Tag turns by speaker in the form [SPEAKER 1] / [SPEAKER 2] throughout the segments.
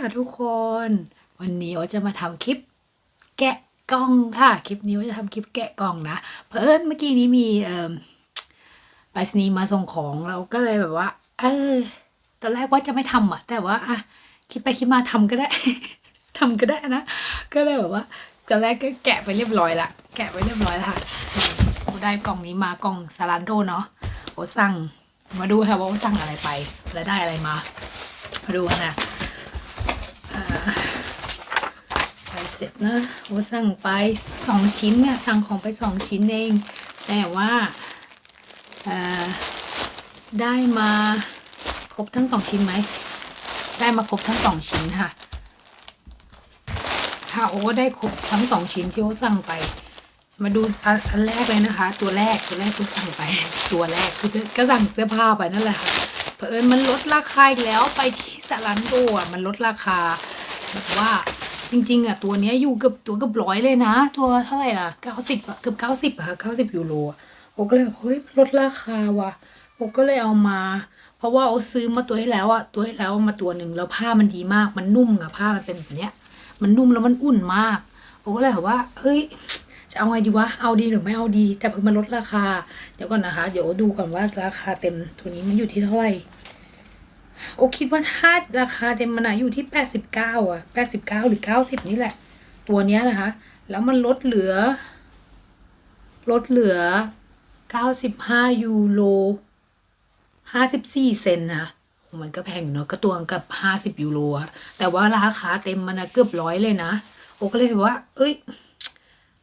[SPEAKER 1] ค่ะทุกคน วันนี้ว่าจะมาทำคลิปแกะกล่องค่ะ คลิปนี้ว่าจะทำคลิปแกะกล่องนะเพอเอิญเมื่อกี้นี้มีเอ่อไปรษณีย์มาส่งของเราก็เลยแบบว่า เออตอนแรกว่าจะไม่ทำอะแต่ว่าอะคิดไปคิดมาทำก็ได้ ทำก็ได้นะ ก็เลยแบบว่าตอนแรกก็แกะไปเรียบร้อยละแกะไปเรียบร้อยแล้วค่ะโอได้กล่องนี้มากล่องซาลันโดเนาะโอสั่งมาดูค่ะว่าโอสั่งอะไรไปและได้อะไรมา มาดูกันนะ ไปเสร็จนะโอสั่งไปสองชิ้นเนี่ยสั่งของไปสองชิ้นเอง แต่ว่าได้มาครบทั้งสองชิ้นไหม ได้มาครบทั้งสองชิ้นค่ะ ค่ะโอ้ก็ได้ครบทั้งสองชิ้นที่โอสั่งไป มาดูอันอันแรกเลยนะคะ ตัวแรกตัวแรกที่สั่งไป ตัวแรกคือก็สั่งเสื้อผ้าไปนั่นแหละค่ะเผอิญมันลดราคาอีกแล้วไปที่ สารันโดอะมันลดราคาแบบว่าจริงๆอะตัวเนี้ยอยู่เกือบตัวเกือบร้อยเลยนะ ตัวเท่าไหร่ล่ะเก้าสิบเกือบเก้าสิบอะเก้าสิบยูโรโอก็เลยแบบเฮ้ยลดราคาว่ะโอก็เลยเอามา เพราะว่าโอซื้อมาตัวที่แล้วอะตัวที่แล้วมาตัวหนึ่งแล้วผ้ามันดีมากมันนุ่มอะผ้ามันเป็นแบบเนี้ย มันนุ่มแล้วมันอุ่นมากโอก็เลยแบบว่าเฮ้ยจะเอาไงดีวะเอาดีหรือไม่เอาดี แต่เพิ่งมันลดราคา เดี๋ยวก่อนนะคะ เดี๋ยวดูก่อนว่าราคาเต็มตัวนี้มันอยู่ที่เท่าไหร่ โอคิดว่าถ้าราคาเต็มมันอะอยู่ที่แปดสิบเก้าอะแปดสิบเก้าหรือเก้าสิบนี่แหละ ตัวเนี้ยนะคะ แล้วมันลดเหลือ ลดเหลือเก้าสิบห้ายูโรห้าสิบสี่เซนนะมันก็แพงอยู่เนอะก็ตัวกับห้าสิบยูโรอะแต่ว่าราคาเต็มมันอะเกือบร้อยเลยนะ โอก็เลยว่า เอ้ย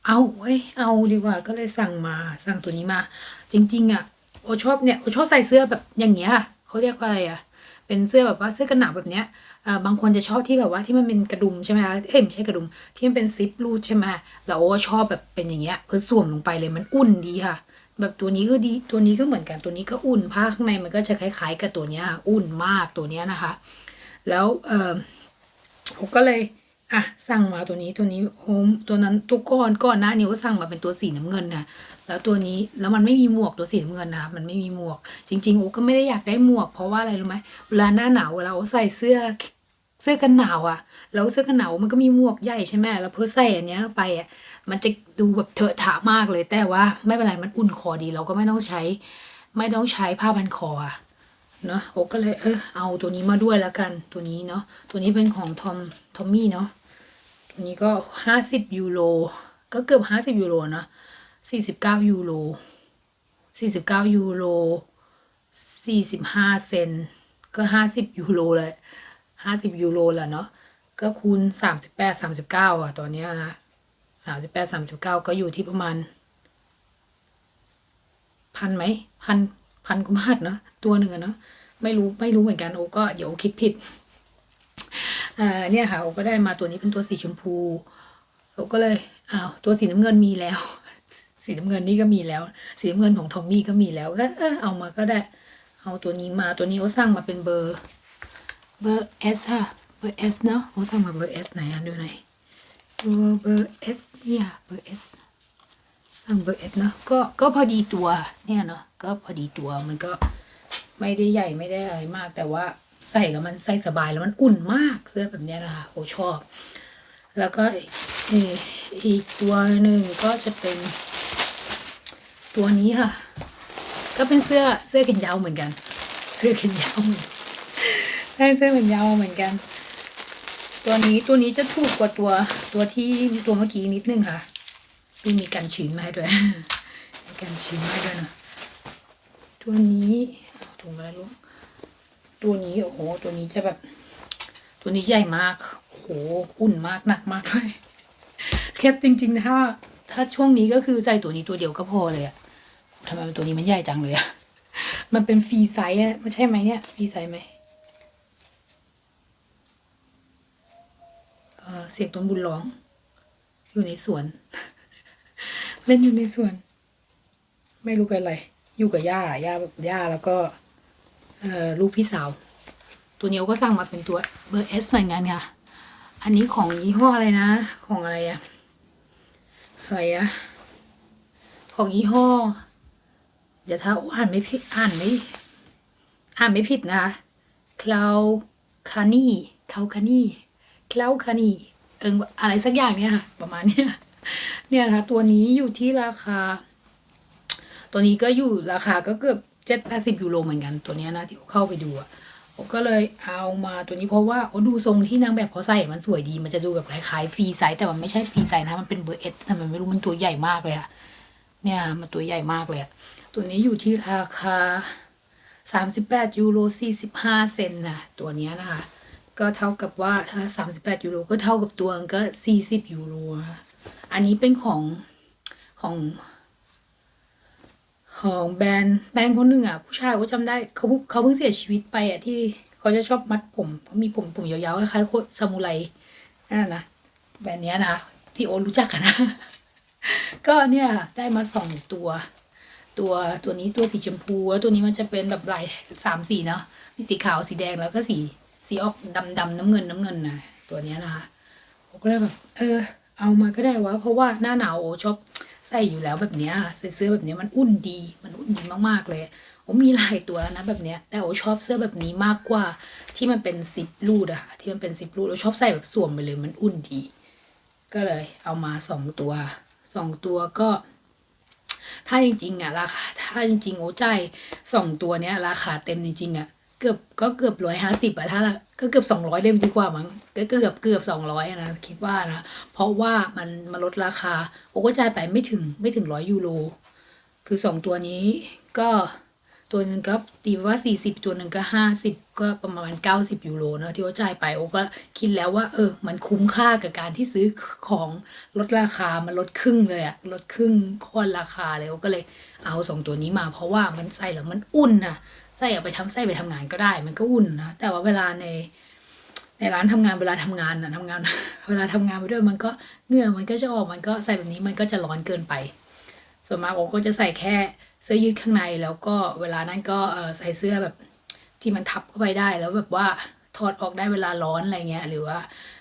[SPEAKER 1] เอาเว้ยเอาดีกว่าก็เลยสั่งมาสั่งตัวนี้มา จริง ๆ อะ โอชอบเนี่ย โอชอบใส่เสื้อแบบอย่างเงี้ยเขาเรียกว่าอะไรอะ เป็นเสื้อแบบว่าเสื้อกันหนาวแบบเนี้ยเออบางคนจะชอบที่แบบว่าที่มันเป็นกระดุมใช่ไหมคะเอ้ยไม่ใช่กระดุมที่มันเป็นซิปรูดใช่ไหมเราโอก็ชอบแบบเป็นอย่างเงี้ยคือสวมลงไปเลยมันอุ่นดีค่ะ แบบตัวนี้ก็ดีตัวนี้ก็เหมือนกันตัวนี้ก็อุ่นผ้าข้างในมันก็จะคล้าย ๆ กับตัวเนี้ยอุ่นมากตัวเนี้ยนะคะ แล้วเออผมก็เลย อะสั่งมาตัวนี้ตัวนี้โฮมตัวนั้นตัวก่อนก่อนหน้านี้ก็สั่งมาเป็นตัวสีน้ำเงินนะแล้วตัวนี้แล้วมันไม่มีหมวกตัวสีน้ำเงินนะมันไม่มีหมวก จริง ๆโอก็ไม่ได้อยากได้หมวก เพราะว่าอะไรรู้ไหมเวลาหน้าหนาวเวลาใส่เสื้อเสื้อกันหนาวอะแล้วเสื้อกันหนาวมันก็มีหมวกใหญ่ใช่ไหมแล้วเพื่อใส่อันเนี้ยไปอะมันจะดูแบบเถอะถะมากเลย แต่ว่าไม่เป็นไรมันอุ่นคอดีเราก็ไม่ต้องใช้ ไม่ต้องใช้ผ้าพันคออะเนาะโอก็เลยเออเอาตัวนี้มาด้วยแล้วกันตัวนี้เนาะตัวนี้เป็นของทอมทอมมี่เนาะ อันนี้ก็ห้าสิบยูโรก็เกือบห้าสิบยูโรนะสี่สิบเก้ายูโรสี่สิบเก้ายูโรสี่สิบห้าเซนก็ห้าสิบยูโรเลยห้าสิบยูโรแหละเนาะก็คูณสามสิบแปดสามสิบเก้าอะตอนเนี้ยนะสามสิบแปดสามสิบเก้าก็อยู่ที่ประมาณ พันไหมพันพันกว่าบาทเนาะตัวหนึ่งเนาะไม่รู้ไม่รู้เหมือนกันโอก็เดี๋ยวคิดผิด อ่าเนี่ยค่ะโอก็ได้มาตัวนี้เป็นตัวสีชมพูโอก็เลยอ้าวตัวสีน้ำเงินมีแล้ว สีน้ำเงินนี่ก็มีแล้ว สีน้ำเงินของทอมมี่ก็มีแล้วก็เออเอามาก็ได้ เอาตัวนี้มาตัวนี้โอสั่งมาเป็นเบอร์เบอร์เอสค่ะเบอร์เอสเนาะโอสั่งมาเบอร์เอสไหนอะดูหน่อยเบอร์เอสเนี่ยเบอร์เอสสั่งเบอร์เอสเนาะก็ก็พอดีตัวเนี่ยเนาะก็พอดีตัวมันก็ไม่ได้ใหญ่ไม่ได้อะไรมากแต่ว่า ใส่แล้วมันใส่สบายแล้วมันอุ่นมากเสื้อแบบนี้นะคะโอชอบ แล้วก็อีกอีกตัวหนึ่งก็จะเป็น ตัวนี้ค่ะ ก็เป็นเสื้อเสื้อแขนยาวเหมือนกัน เสื้อแขนยาวเหมือนได้เสื้อแขนยาวเหมือนกัน ตัวนี้ตัวนี้จะถูกกว่าตัวตัวที่ตัวเมื่อกี้นิดนึงค่ะดูมีกันชื้นมาให้ด้วยมีกันชื้นมาให้ด้วยนะตัวนี้ถุงอะไรลูก ตัวนี้โอ้โห ตัวนี้จะแบบ ตัวนี้ใหญ่มากโอ้โหอุ่นมากหนักมากด้วยแค่จริง ๆ ถ้า ถ้าช่วงนี้ก็คือใส่ตัวนี้ตัวเดียวก็พอเลยอะทำไมตัวนี้มันใหญ่จังเลยอะมันเป็นฟรีไซส์อะไม่ใช่ไหมเนี่ยฟรีไซส์ไหมเออเสียงต้นบุญร้อง อยู่ในสวน เล่นอยู่ในสวน ไม่รู้เป็นอะไร อยู่กับย่าย่าย่าแล้วก็ ลูกพี่สาว ตัวนี้ก็สั่งมาเป็นตัวเบอร์เอสเหมือนกันค่ะ อันนี้ของยี่ห้ออะไรนะ ของอะไรอะอะไรอะของยี่ห้อเดี๋ยวถ้าอ่านไม่ผิดอ่านไม่อ่านไม่ผิดนะคะ cloud คานี่เคาคานี่คลาคานี่เอิงอะไรสักอย่างเนี่ยค่ะประมาณเนี้ยเนี่ยนะคะตัวนี้อยู่ที่ราคา ตัวนี้ก็อยู่ราคาก็เกือบ เจ็ดแปดสิบยูโรเหมือนกันตัวเนี้ยนะที่เข้าไปดูอะก็เลยเอามาตัวนี้เพราะว่าโอ้ดูทรงที่นางแบบเขาใส่มันสวยดี มันจะดูแบบคล้ายๆฟรีไซส์แต่มันไม่ใช่ฟรีไซส์นะ มันเป็นเบอร์เอสแต่มันไม่รู้มันตัวใหญ่มากเลยอะเนี่ยมันตัวใหญ่มากเลย ตัวนี้อยู่ที่ราคาสามสิบแปดยูโรสี่สิบห้าเซนนะตัวนี้นะคะ ก็เท่ากับว่าถ้าสามสิบแปดยูโรก็เท่ากับตัวก็สี่สิบยูโร อันนี้เป็นของของ ของแบรนด์แบรนด์คนหนึ่งอะผู้ชายก็จำได้เขาเขาเพิ่งเสียชีวิตไปอะที่เขาจะชอบมัดผมเขามีผมผมยาวๆคล้ายๆซามูไรนั่นนะนะแบรนด์เนี้ยนะที่โอรู้จักกันนะ ก็เนี่ยได้มาสองตัว ตัวตัวนี้ตัวสีชมพูแล้วตัวนี้มันจะเป็นแบบลายสามสีเนาะมีสีขาวสีแดงแล้วก็สีสีออกดำดำน้ำเงินน้ำเงินนะตัวเนี้ยนะคะผมก็เลยแบบเออ เอามาก็ได้วะเพราะว่าหน้าหนาวโอชอบ ใส่อยู่แล้วแบบเนี้ยใส่เสื้อแบบเนี้ยมันอุ่นดีมันอุ่นดีมากๆเลยโอ้มีหลายตัวแล้วนะแบบเนี้ยแต่โอชอบเสื้อแบบนี้มากกว่าที่มันเป็นซิปรูดอะค่ะที่มันเป็นซิปรูดโอชอบใส่แบบสวมไปเลยมันอุ่นดี ก็เลยเอามาสองตัวสองตัวก็ ถ้าจริงๆอะราคาถ้าจริงๆโอ้ใจสองตัวเนี้ยราคาเต็มจริงๆอะ เกือบก็เกือบร้อยห้าสิบอะถ้าละก็เกือบสองร้อยเล่มดีกว่ามั้งก็เกือบเกือบสองร้อยนะคิดว่านะ เพราะว่ามันมาลดราคา โอ้ก็จ่ายไปไม่ถึงไม่ถึงร้อยยูโรคือสองตัวนี้ก็ตัวหนึ่งก็ตีว่าสี่สิบตัวหนึ่งก็ห้าสิบก็ประมาณเก้าสิบยูโรเนะที่ว่าจ่ายไปโอ้ก็คิดแล้วว่า เออ มันคุ้มค่ากับการที่ซื้อของลดราคามันลดครึ่งเลยอะลดครึ่งค่อนราคาเลยโอ้ก็เลยเอาสองตัวนี้มา เพราะว่ามันใส่แล้วมันอุ่นนะ ใส่เอาไปทำใส่ไปทำงานก็ได้ มันก็อุ่นนะแต่ว่าเวลาในในร้านทำงานเวลาทำงานนะทำงาน เวลาทำงานไปด้วยมันก็เหงื่อมันก็จะออกมันก็ใส่แบบนี้มันก็จะร้อนเกินไป ส่วนมากโอก็จะใส่แค่เสื้อยืดข้างในแล้วก็เวลานั้นก็ใส่เสื้อแบบที่มันทับเข้าไปได้แล้วแบบว่าถอดออกได้เวลาร้อนอะไรเงี้ยหรือว่า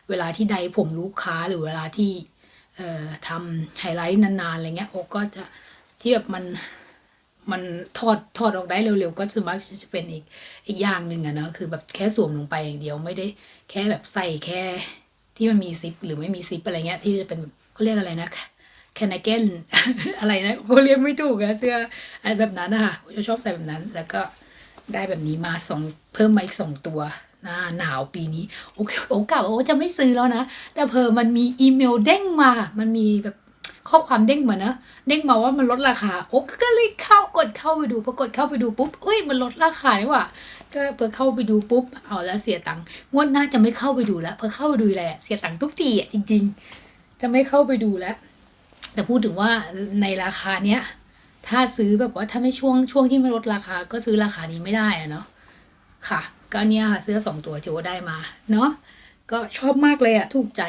[SPEAKER 1] เวลาที่ใดผมลูกค้าหรือเวลาที่ทำไฮไลท์นานๆอะไรเงี้ยโอก็จะที่แบบมัน มันถอดถอดออกได้เร็วๆ ก็ส่วนมากจะเป็นอีกอีกอย่างหนึ่งอะเนาะคือแบบแค่สวมลงไปอย่างเดียวไม่ได้แค่แบบใส่แค่ที่มันมีซิปหรือไม่มีซิปอะไรเงี้ย ที่จะเป็นเขาเรียกอะไรนะแคนาเกนอะไรนะเขาเรียกไม่ถูกอะเสื้ออะไรแบบนั้นนะคะจะชอบใส่แบบนั้น แล้วก็ได้แบบนี้มาสองเพิ่มมาอีกสองตัวหน้าหนาวปีนี้ โอเคโอกาโอจะไม่ซื้อแล้วนะ แต่เพอมันมีอีเมลเด้งมา มันมีแบบ ข้อความเด้งมาเนอะเด้งมาว่ามันลดราคาโอ้ก็เลยเข้ากดเข้าไปดูพอกดเข้าไปดูปุ๊บอุ้ยมันลดราคานี่หว่าก็เพิ่เข้าไปดูปุ๊บเอาแล้วเสียตังค์งวดหน้าจะไม่เข้าไปดูแล้วเพอเข้าไปดูแหละเสียตังค์ทุกทีอะจริง ๆ จะไม่เข้าไปดูแล้ว แต่พูดถึงว่าในราคาเนี้ยถ้าซื้อแบบว่าถ้าไม่ช่วงช่วงที่มันลดราคา ก็ซื้อราคานี้ไม่ได้อะเนาะค่ะ ก็นเนี้ยค่ะเสื้อสองตัวโอได้มาเนาะก็ชอบมากเลยอะถูกใจ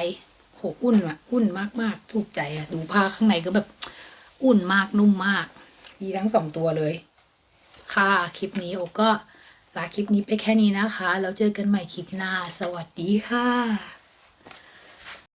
[SPEAKER 1] หอุ่นอะอุ่นมากมากถูกใจอะดูผ้าข้างในก็แบบ อุ่นมากนุ่มมาก ดีทั้งสองตัวเลย ค่ะ คลิปนี้โอก็ลาคลิปนี้ไปแค่นี้นะคะ แล้วเจอกันใหม่คลิปหน้า สวัสดีค่ะ